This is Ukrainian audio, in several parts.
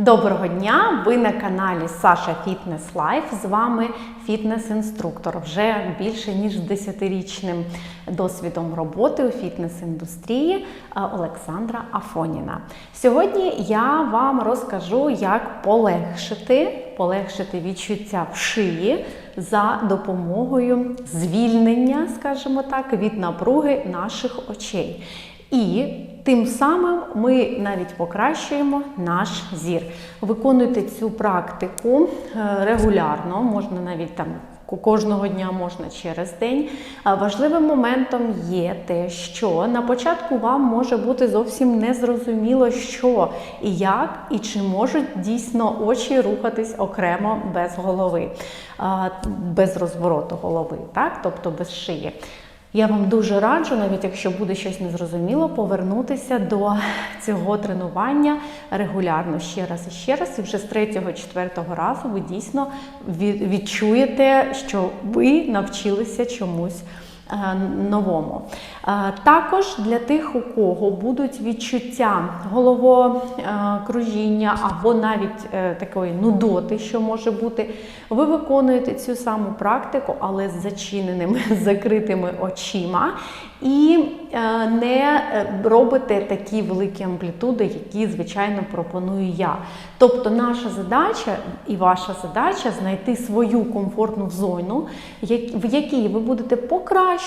Доброго дня! Ви на каналі Саша Фітнес Лайф. З вами фітнес-інструктор вже більше ніж 10-річним досвідом роботи у фітнес-індустрії е, Олександра Афоніна. Сьогодні я вам розкажу, як полегшити, полегшити відчуття в шиї за допомогою звільнення, скажімо так, від напруги наших очей. І тим самим ми навіть покращуємо наш зір. Виконуйте цю практику е, регулярно, можна навіть там кожного дня, можна через день. Важливим моментом є те, що на початку вам може бути зовсім незрозуміло, що і як, і чи можуть дійсно очі рухатись окремо без голови, без розвороту голови, так? тобто без шиї. Я вам дуже раджу, навіть якщо буде щось незрозуміло, повернутися до цього тренування регулярно ще раз і ще раз. І вже з третього-четвертого разу ви дійсно відчуєте, що ви навчилися чомусь. Е, Новому. Е, Також для тих, у кого будуть відчуття головокружіння або навіть е, такої нудоти, що може бути, ви виконуєте цю саму практику, але з зачиненими закритими очима, і е, не е, робите такі великі амплітуди, які, звичайно, пропоную я. Тобто, наша задача і ваша задача знайти свою комфортну зону, в якій ви будете покращувати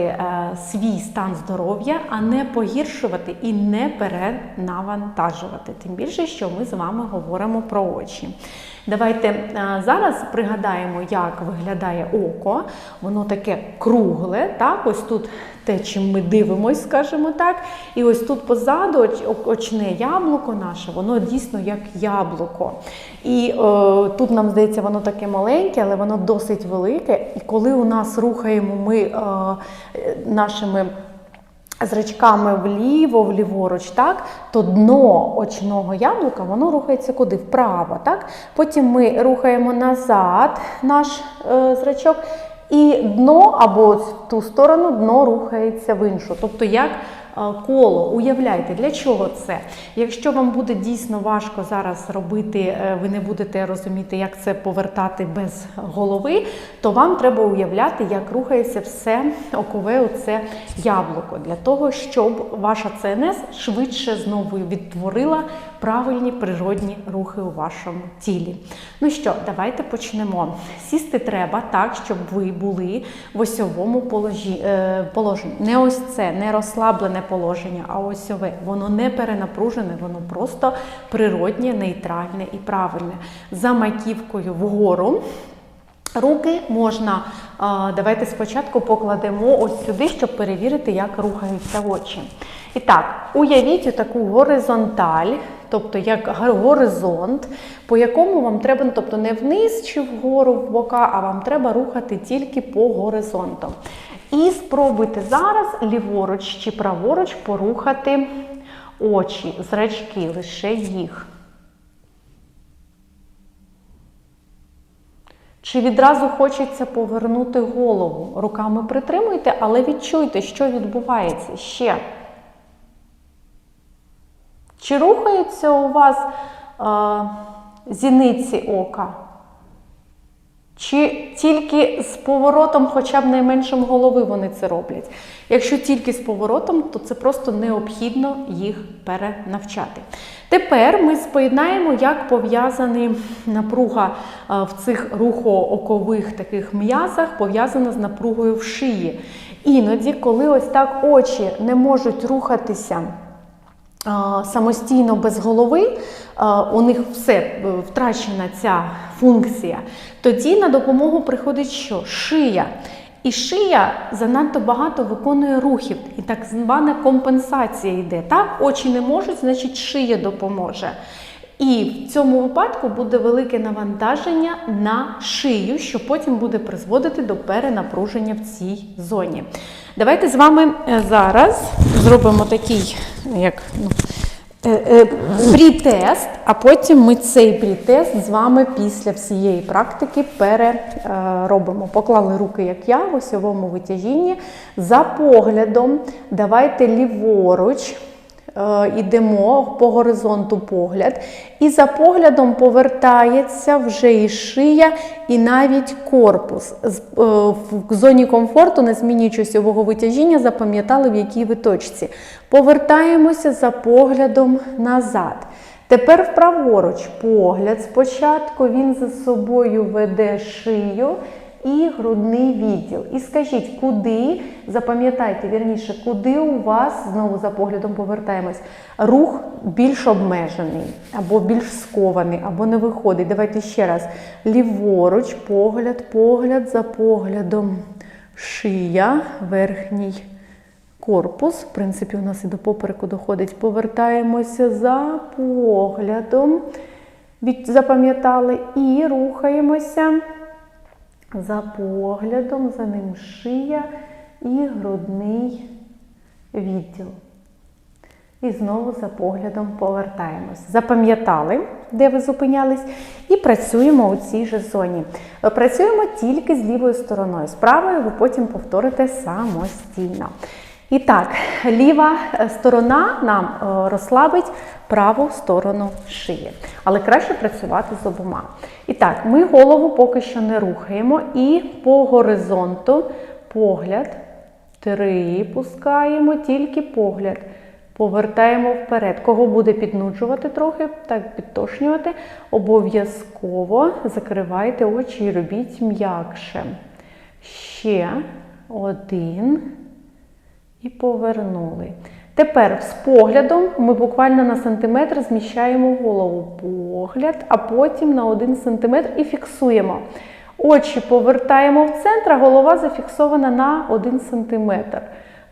е, свій стан здоров'я, а не погіршувати і не перенавантажувати. Тим більше, що ми з вами говоримо про очі. Давайте е, зараз пригадаємо, як виглядає око. Воно таке кругле, так? Ось тут те, чим ми дивимось, скажімо так. І ось тут позаду оч- очне яблуко наше, воно дійсно як яблуко. І е, тут нам здається, воно таке маленьке, але воно досить велике. І коли у нас рухаємо ми нашими зрачками вліво, вліворуч, так, то дно очного яблука воно рухається куди? Вправо. Так? Потім ми рухаємо назад наш е, зрачок, і дно або в ту сторону дно рухається в іншу. Тобто як е, коло. Уявляйте, для чого це? Якщо вам буде дійсно важко зараз робити, е, ви не будете розуміти, як це повертати без голови, то вам треба уявляти, як рухається все окове оце яблуко, для того, щоб ваша ЦНС швидше знову відтворила правильні природні рухи у вашому тілі. Ну що, давайте почнемо. Сісти треба так, щоб ви були в осьовому е, положенні. Не ось це, не розслаблене положення, а осьове. Воно не перенапружене, воно просто природнє, нейтральне і правильне. За маківкою вгору. Руки можна, давайте спочатку покладемо ось сюди, щоб перевірити, як рухаються очі. І так, уявіть таку горизонталь, тобто як горизонт, по якому вам треба, ну, тобто не вниз чи вгору в бока, а вам треба рухати тільки по горизонту. І спробуйте зараз ліворуч чи праворуч порухати очі, зрачки, лише їх. Чи відразу хочеться повернути голову? Руками притримуйте, але відчуйте, що відбувається ще. Чи рухаються у вас е, зіниці ока? Чи тільки з поворотом, хоча б найменшим голови вони це роблять? Якщо тільки з поворотом, то це просто необхідно їх перенавчати. Тепер ми споєднаємо, як пов'язаний напруга е, в цих рухоокових таких м'язах пов'язана з напругою в шиї. Іноді, коли ось так очі не можуть рухатися самостійно без голови, у них все е, втрачена ця функція, тоді на допомогу приходить що? Шия. І шия занадто багато виконує рухів, і так звана компенсація йде. Так, очі не можуть, значить шия допоможе. І в цьому випадку буде велике навантаження на шию, що потім буде призводити до перенапруження в цій зоні. Давайте з вами е, зараз зробимо такий, як ну, е, е, прі-тест, а потім ми цей прі-тест з вами після всієї практики переробимо. Поклали руки, як я, в осьовому витяжінні. За поглядом давайте ліворуч е, йдемо по горизонту погляд, і за поглядом повертається вже і шия, і навіть корпус. Е, В зоні комфорту, не змінюючи осьового витяжіння, запам'ятали, в якій ви точці. Повертаємося за поглядом назад. Тепер вправоруч погляд спочатку, він за собою веде шию і грудний відділ. І скажіть, куди, запам'ятайте вірніше, куди у вас, знову за поглядом повертаємось, рух більш обмежений, або більш скований, або не виходить. Давайте ще раз. Ліворуч, погляд, погляд за поглядом. Шия, верхній корпус. В принципі, у нас і до попереку доходить. Повертаємося за поглядом. Запам'ятали і рухаємося за поглядом, за ним шия і грудний відділ. І знову за поглядом повертаємось. Запам'ятали, де ви зупинялись, і працюємо у цій же зоні. Працюємо тільки з лівою стороною. З правою ви потім повторите самостійно. І так, ліва е, сторона нам е, розслабить праву сторону шиї. Але краще працювати з обома. І так, ми голову поки що не рухаємо. І по горизонту погляд. Три пускаємо, тільки погляд. Повертаємо вперед. Кого буде піднуджувати трохи, так підтошнювати, обов'язково закривайте очі і робіть м'якше. Ще один. І повернули. Тепер з поглядом ми буквально на сантиметр зміщаємо голову. Погляд, а потім на один сантиметр і фіксуємо. Очі повертаємо в центр, а голова зафіксована на 1 см.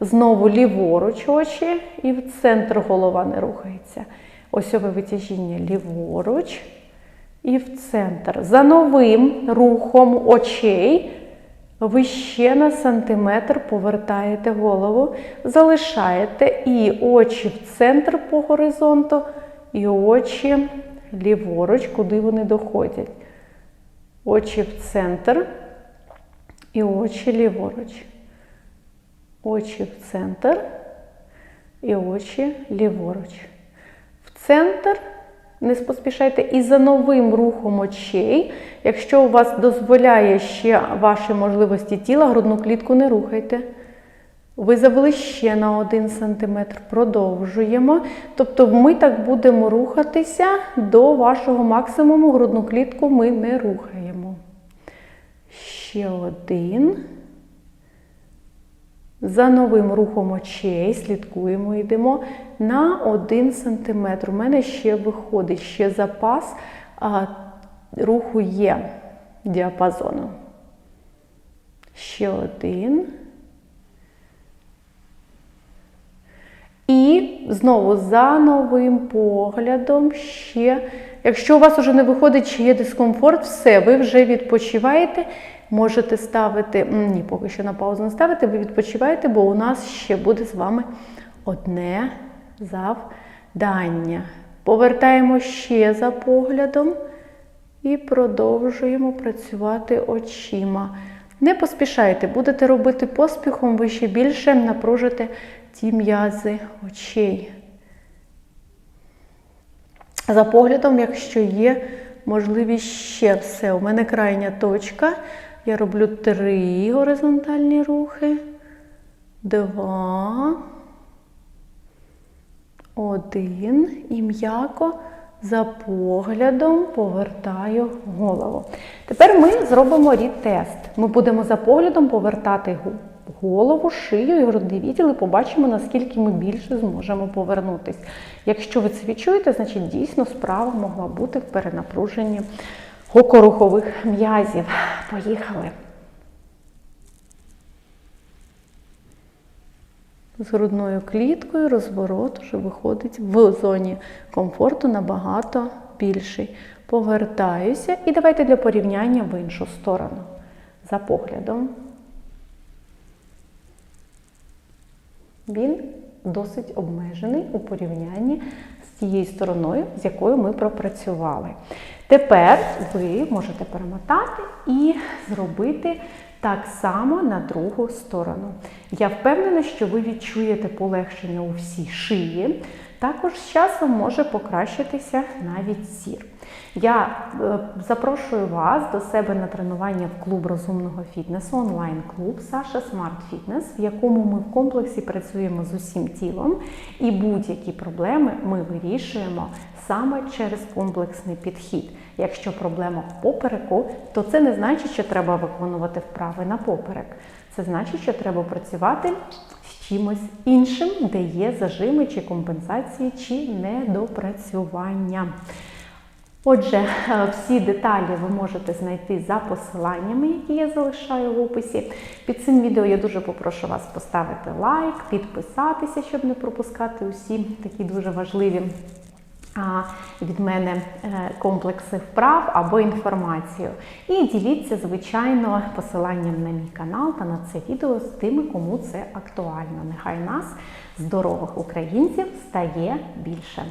Знову ліворуч очі і в центр голова не рухається. Осьове витяжіння ліворуч і в центр. За новим рухом очей ви ще на сантиметр повертаєте голову, залишаєте і очі в центр по горизонту, і очі ліворуч, куди вони доходять. Очі в центр і очі ліворуч. Очі в центр і очі ліворуч. В центр не поспішайте і за новим рухом очей, якщо у вас дозволяє ще ваші можливості тіла, грудну клітку не рухайте. Ви завели ще на 1 см, продовжуємо. Тобто ми так будемо рухатися до вашого максимуму, грудну клітку ми не рухаємо. Ще один. За новим рухом очей слідкуємо, йдемо на 1 см. У мене ще виходить ще запас а, руху є діапазону. Ще один. І знову за новим поглядом ще. Якщо у вас вже не виходить, чи є дискомфорт, все, ви вже відпочиваєте. Можете ставити, ні, поки що на паузу не ставити, ви відпочиваєте, бо у нас ще буде з вами одне завдання. Повертаємо ще за поглядом і продовжуємо працювати очима. Не поспішайте, будете робити поспіхом, ви ще більше напружите ті м'язи очей. За поглядом, якщо є можливість ще все. У мене крайня точка. Я роблю три горизонтальні рухи. Два. Один. І м'яко за поглядом повертаю голову. Тепер ми зробимо рід-тест. Ми будемо за поглядом повертати голову, шию і грудний відділ і побачимо, наскільки ми більше зможемо повернутись. Якщо ви це відчуєте, значить дійсно справа могла бути в перенапруженні окорухових м'язів. Поїхали. З грудною кліткою розворот вже виходить в зоні комфорту набагато більший. Повертаюся і давайте для порівняння в іншу сторону. За поглядом. Він досить обмежений у порівнянні з тією стороною, з якою ми пропрацювали. Тепер ви можете перемотати і зробити Так само на другу сторону. Я впевнена, що ви відчуєте полегшення у всій шиї. Також з часом може покращитися навіть зір. Я е, запрошую вас до себе на тренування в клуб розумного фітнесу, онлайн-клуб Саша Смарт Фітнес, в якому ми в комплексі працюємо з усім тілом, і будь-які проблеми ми вирішуємо саме через комплексний підхід. Якщо проблема в попереку, то це не значить, що треба виконувати вправи на поперек. Це значить, що треба працювати з чимось іншим, де є зажими чи компенсації, чи недопрацювання. Отже, всі деталі ви можете знайти за посиланнями, які я залишаю в описі. Під цим відео я дуже попрошу вас поставити лайк, підписатися, щоб не пропускати усі такі дуже важливі від мене е, комплекси вправ або інформацію. І діліться, звичайно, посиланням на мій канал та на це відео з тими, кому це актуально. Нехай нас, здорових українців, стає більше.